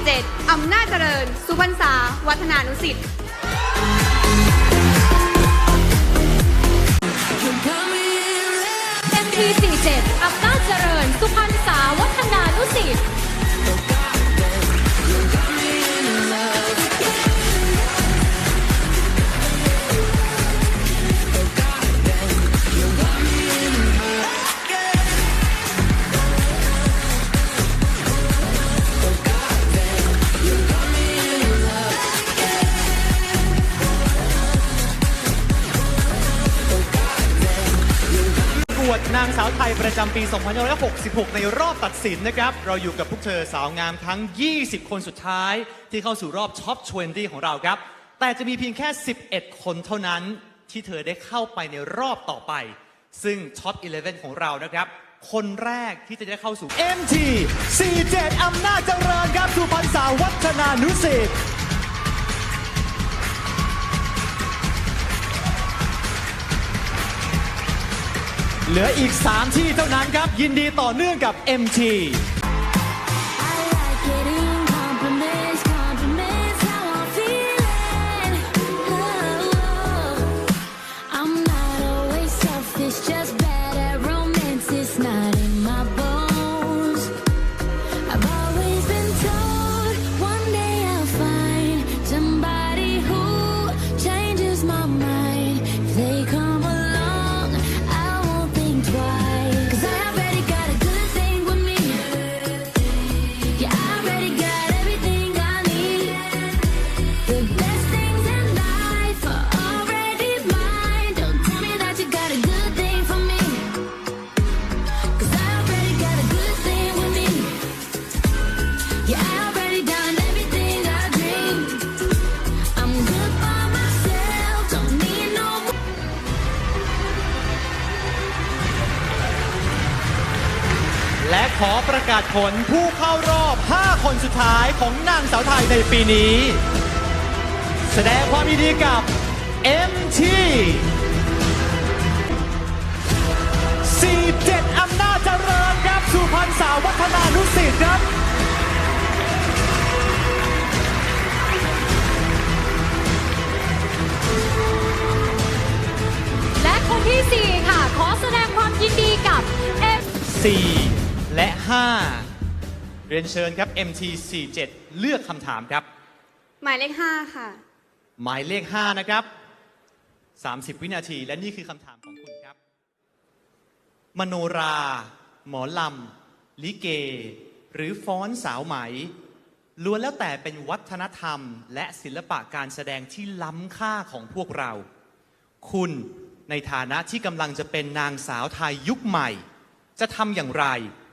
47 อำนาจเจริญ สุพรรษา วัฒนานุสิทธิ์ MT 47 อำนาจเจริญ กวดนางสาวไทยประจำปี 2566 ในรอบตัดสินนะครับ เราอยู่กับพวกเธอสาวงามทั้ง 20 คนสุดท้าย ที่เข้าสู่รอบท็อป20 ของเราครับ แต่จะมีเพียงแค่ 11 คนเท่านั้น ที่เธอได้เข้าไปในรอบต่อไป ซึ่งท็อป11 ของเรานะครับ คนแรกที่จะได้เข้าสู่ MT 47อำนาจเจริญครับสุพรรณสาวัฒนานุสิทธิ์ เหลืออีก 3 ที่เท่านั้นครับ ยินดีต่อเนื่องกับ MT อประกาศผลผู้เข้ารอบ 5 คนสุดท้ายของนางสาวไทยในปีนี้ แสดงความยินดีกับ MT 47 อำนาจเจริญครับสุพรรณสาววัฒนานุสิทธิ์ครับและคนที่ 4 ค่ะ ขอแสดงความยินดีกับ M 4 5 เรียนเชิญครับ MT 47 เลือกคำถามครับ หมายเลข 5 ค่ะ หมายเลข 5 นะครับ 30 วินาที และนี่คือคำถามของคุณครับ มโนรา หมอลำ ลิเก หรือฟ้อนสาวไหมล้วนแล้วแต่เป็นวัฒนธรรม และศิลปะการแสดงที่ล้ำค่าของพวกเรา คุณในฐานะที่กำลังจะเป็นนางสาวไทยยุคใหม่ จะทำอย่างไร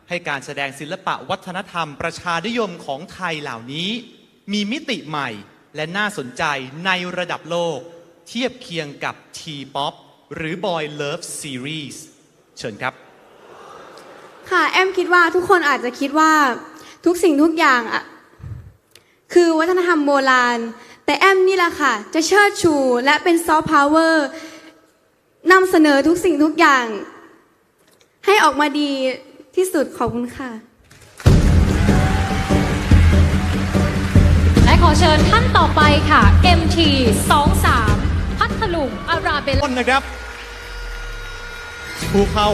ให้การแสดงศิลปะวัฒนธรรมประชานิยมของไทยเหล่านี้ มีมิติใหม่และน่าสนใจในระดับโลก เทียบเคียงกับ T-POP หรือ Boy Love Series เชิญครับ ค่ะ แอมคิดว่าทุกคนอาจจะคิดว่าทุกสิ่งทุกอย่างอะคือวัฒนธรรมโบราณ แต่แอมนี่แหละค่ะ จะเชิดชูและเป็นซอฟต์พาวเวอร์นำเสนอทุกสิ่งทุกอย่าง ให้ออกมาดี ที่สุดขอบคุณค่ะ และขอเชิญท่านต่อไปค่ะ MT 23พัทลุงอาราเบลต้นนะครับ ผู้เข้า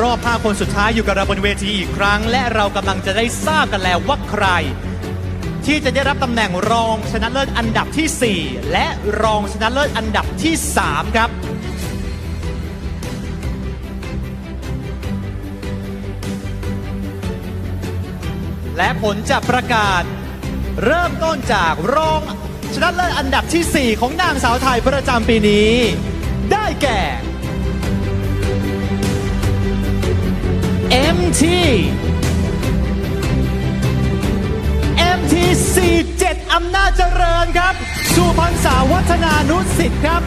รอบ 5 คนสุดท้ายอยู่กับเราบนเวทีอีกครั้ง และเรากำลังจะได้ทราบกันแล้วว่าใคร ที่จะได้รับตำแหน่งรองชนะเลิศอันดับทีสี่4 และรองชนะเลิศอันดับที่ 3 ครับ และผลจะประกาศ เริ่มต้นจากรองชนะเลิศอันดับทีสี่ 4 ของนางสาวไทยประจำปีนี้ ได้แก่ MT MT 47อำนาจเจริญครับ สุพรรณสาวัฒนานุสิทธิ์ครับ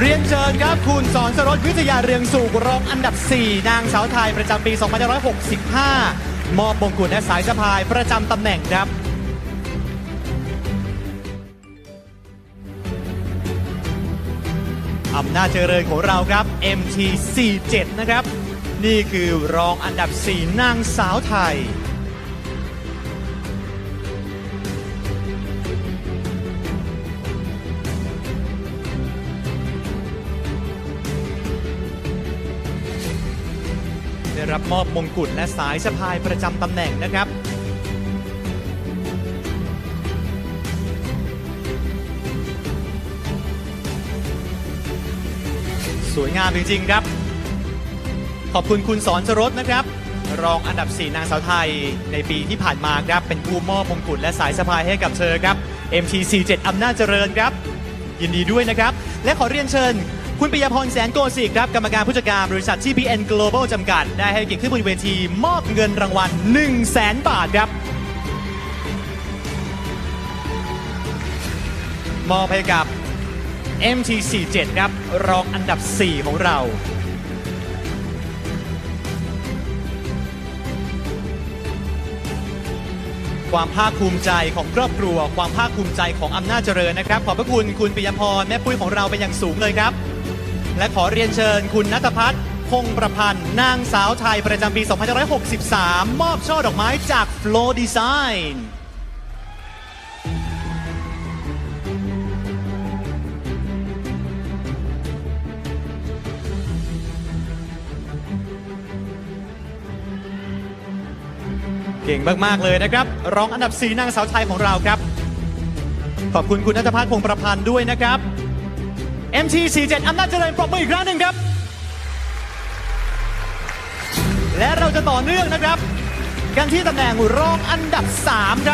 เรียนเชิญครับคุณสอนสรสวิทยาเรืองสุขรองอันดับ 4 นางสาวไทยประจำปี 2565 มอบมงกุฎและสายสะพายประจำตำแหน่งครับอำนาจเจริญของเราครับ MT 47 นะครับ นี่คือรองอันดับ 4 นางสาวไทย รับมอบมงกุฎและสายสะพายประจำตำแหน่งนะครับสวยงามจริงๆครับ ขอบคุณคุณสอนจรสนะครับ รองอันดับ 4 นางสาวไทยในปีที่ผ่านมาครับ เป็นผู้มอบมงกุฎและสายสะพายให้กับเธอครับ MT47 อำนาจเจริญครับ ยินดีด้วยนะครับ และขอเรียนเชิญ คุณปิยพรแสนโกสิกครับกรรมการผู้จัดการบริษัท TPN Global จำกัด ได้ให้เกียรติขึ้นบนเวที มอบเงินรางวัล 1 0 0 0 0แสนบาทครับ มอบให้กับ MT47 ครับ รองอันดับ 4 ของเราความภาคภูมิใจของครอบครัว ความภาคภูมิใจของอำนาจเจริญนะครับ ขอบพระคุณคุณปิยพรแม่ปุ้ยของเราเป็นอย่างสูงเลยครับ และขอเรียนเชิญคุณนัทพัฒน์คงประพันธ์ นางสาวไทยประจำปี 2563 มอบช่อดอกไม้จาก Flow Design เก่งมาก ๆ เลยนะครับ รองอันดับ 4 นางสาวไทยของเราครับ ขอบคุณคุณนัทพัฒน์พงประพันธ์ด้วยนะครับ MT47 อำนาจเจริญปรบมืออีกครั้งหนึ่งครับ และเราจะต่อเนื่องนะครับ กันที่ตำแหน่งรองอันดับ 3 ครับ